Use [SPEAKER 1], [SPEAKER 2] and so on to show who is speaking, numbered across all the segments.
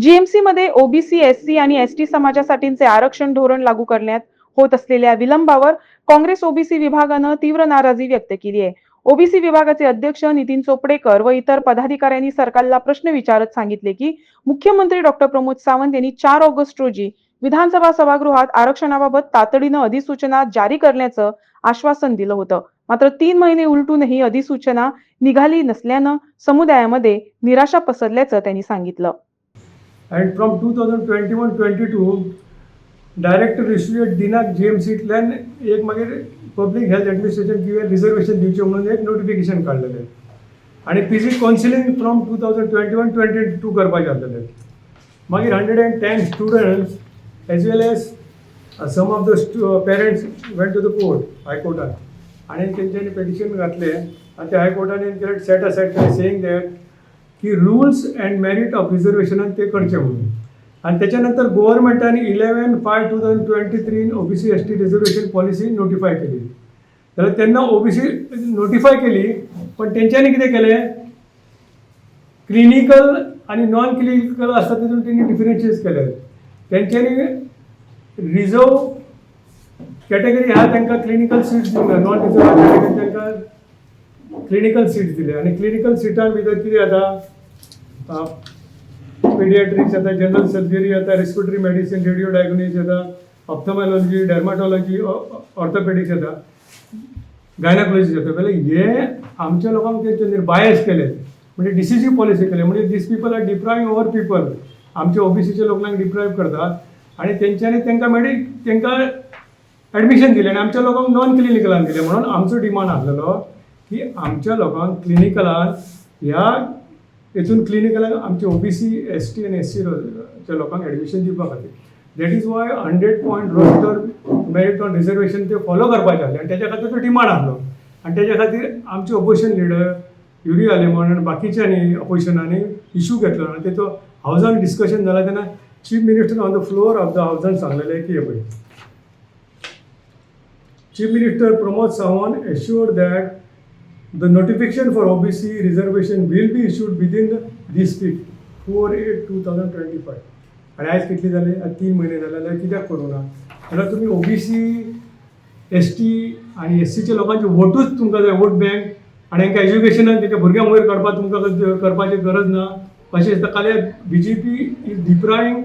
[SPEAKER 1] GMC मध्ये OBC SC आणि ST समाजासाठीचे आरक्षण धोरण लागू करण्यात होत असलेल्या विलंबावर काँग्रेस ओबीसी विभागानं तीव्र नाराजी व्यक्त केली आहे. ओबीसी विभागाचे अध्यक्ष नितीन चोपडेकर व इतर पदाधिकाऱ्यांनी सरकारला प्रश्न विचारत सांगितले की मुख्यमंत्री डॉक्टर प्रमोद सावंत यांनी चार ऑगस्ट रोजी विधानसभा सभागृहात आरक्षणाबाबत तातडीनं अधिसूचना जारी करण्याचं आश्वासन दिलं होतं. मात्र तीन महिने उलटूनही अधिसूचना निघाली नसल्यानं समुदायामध्ये निराशा पसरल्याचं त्यांनी सांगितलं.
[SPEAKER 2] And from 2021-22 डायरेक्टर इश्युएट दिनाक जी एम सींतल्यान एक मागीर पब्लीक हेल्थ ॲडमिनिस्ट्रेशन किंवा रिजर्वेशन दिवचें म्हणून एक नोटिफिकेशन काढलेले आनी P G counselling from two thousand twenty one twenty two करपाचें आसलेले मागीर hundred and ten students as well as some of the parents went to the court हायकोर्टान आनी तेंच्यांनी पेटिशन घातलें आनी त्या हायकोर्टान केलें सेट असायड सेईंग दॅट की रुल्स अँड मेरिट ऑफ रिजर्वेशनान ते करचे म्हणून आणि त्याच्यानंतर गोव्हर्मेंटाने eleven five two thousand twenty three OBC S T reservation policy notify केली. जाल्यार तेन्ना ओबीसी नोटिफाय केली पण तेंच्यांनी कितें केलें? क्लिनिकल आणि नॉन क्लिनिकल आसता तिथून त्यांनी डिफरेन्शिएट केले. त्यांच्यानी रिझर्व कॅटेगरी हा तांकां क्लिनिकल सीट्स दिल्या नॉन रिझर्व कॅटेगरी तांकां क्लिनिकल सीट्स दिले. आणि क्लिनिकल सिटां भितर कितें जाता पेडियाट्रिक्स येता जनरल सर्जरी येता रेस्पिरेटरी मेडिसिन रेडिओ डायग्नोसिस येता ऑप्थोमॅलॉजी डर्माटॉलॉजी ऑर्थोपेडिक्स येता गायनाकोलॉजिस्ट येता पहिले हे आमच्या लोकांक तेंच्यांनी बायस केले म्हणजे डिसिजीव पॉलिसी केले म्हणजे this people are deprive over people आमच्या ओबीसीच्या लोकांक डिप्रायव्ह करतात. आणि त्यांच्यानी तांकां मेडी तांकां ॲडमिशन दिलें आनी आमच्या लोकांक नॉन क्लिनिकलान दिलें म्हणून आमचो डिमांड आसलेलो की आमच्या लोकांक क्लिनिकलान ह्या हेतून क्लिनिकला आमचे ओबीसी एस टी आनी एस सीच्या लोकांक ॲडमिशन दिवपा खातीर that is why hundred point roster merit on reservation ते फॉलो करपाचे आसले आनी तेज्या खातीर तो डिमांड आसलो आनी तेज्या खातीर आमचे ऑपोजिशन लिडर युरी आलेमॉन आनी बाकीच्यांनी ऑपोजिशनांनी इशू घेतलो. आनी तेचो हावजान डिस्कशन जालें तेन्ना chief minister on the floor of the हावजान सांगलेलें की हे पळय chief minister Pramod Sawant assure that the notification for OBC reservation will be issued within this week, 4/8/2025. आणि आयज कितली झाले? आज तीन महिने जाले जाल्यार कित्याक करूना? जाल्यार तुमी ओबीसी एस टी आनी एस सीच्या लोकांचे वोटूच तुमकां जाय वोट बँक आनी हांकां एज्युकेशनान तेच्या भुरग्यांक वयर काडपाक तुमकां करपाची गरज ना. अशें दिसता. खाली बी जे पी इज डिप्रायंग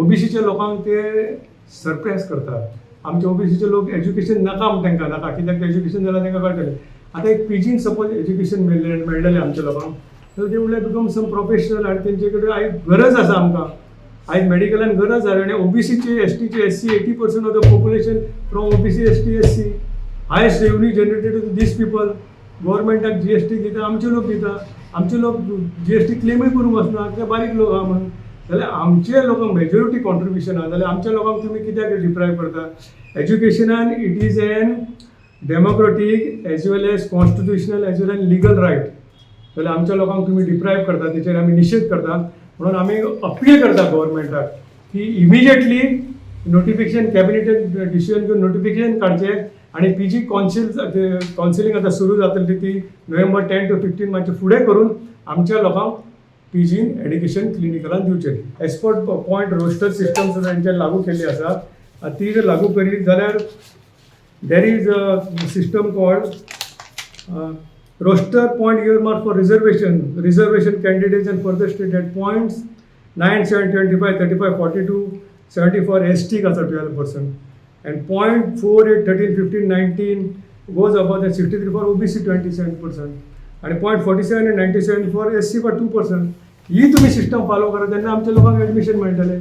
[SPEAKER 2] ओबीसीच्या लोकांक ते सरप्रायज करतात. आमचे ओबीसीचे लोक एज्युकेशन नाका म्हण तांकां नाका. कित्याक एज्युकेशन जाल्यार तांकां कळटलें आतां एक पिजीन सपोज एज्युकेशन मेळ्ळें मेळ्ळेलें आमच्या लोकांक तर ते म्हणल्यार बिकम सम प्रोफेशनल आनी तेंचे कडेन आयज गरज आसा आमकां. आयज मेडिकलान गरज आसा आनी ओबीसीचे एस टीचे S C eighty percent of the population from OBC S T S C highest revenue generated to this people गोवोरमेंटाक G S T दिता आमचे लोक दिता आमचे लोक जी एस टी क्लेमूय करूंक वचना ते बारीक लोक आहा म्हणून. जाल्यार आमचे लोकांक मेजॉरिटी कॉन्ट्रिब्युशन आहा जाल्यार आमच्या लोकांक तुमी कित्याक डिप्रायव करता एज्युकेशनान it is an democratic as well as constitutional as well as legal right जाल्यार आमच्या लोकांक तुमी डिप्रायव करता तेचेर आमी निशेध करता. म्हणून आमी अपील करता गव्हर्मेंटाक की इमिजिएटली नोटिफिकेशन कॅबिनेटान डिसिजन घेवन नोटिफिकेशन काडचें आणि पी जी कॉन्सिल कॉन्सिलींग आतां सुरू जातली ती नोव्हेंबर टेन टू फिफ्टीन मातशें फुडें करून आमच्या लोकांक पी जीन एड्युकेशन क्लिनिकलान दिवचें एक्सपर्ट पॉयंट रोस्टर सिस्टम सुद्दां लागू केल्ली आसा ती जर लागू करीत जाल्यार there is a system called roster point earmark for reservation reservation candidates and further state eight points nine seven twenty five thirty five forty two seventy four S टीक आसा twelve and 0.48, 13, 15, 19 goes above the 63 for OBC 27% and 0.47 and 97 for SC for 2%. ही तुम्ही system follow करा. त्यांना आमच्या लोकांना admission मेळटलें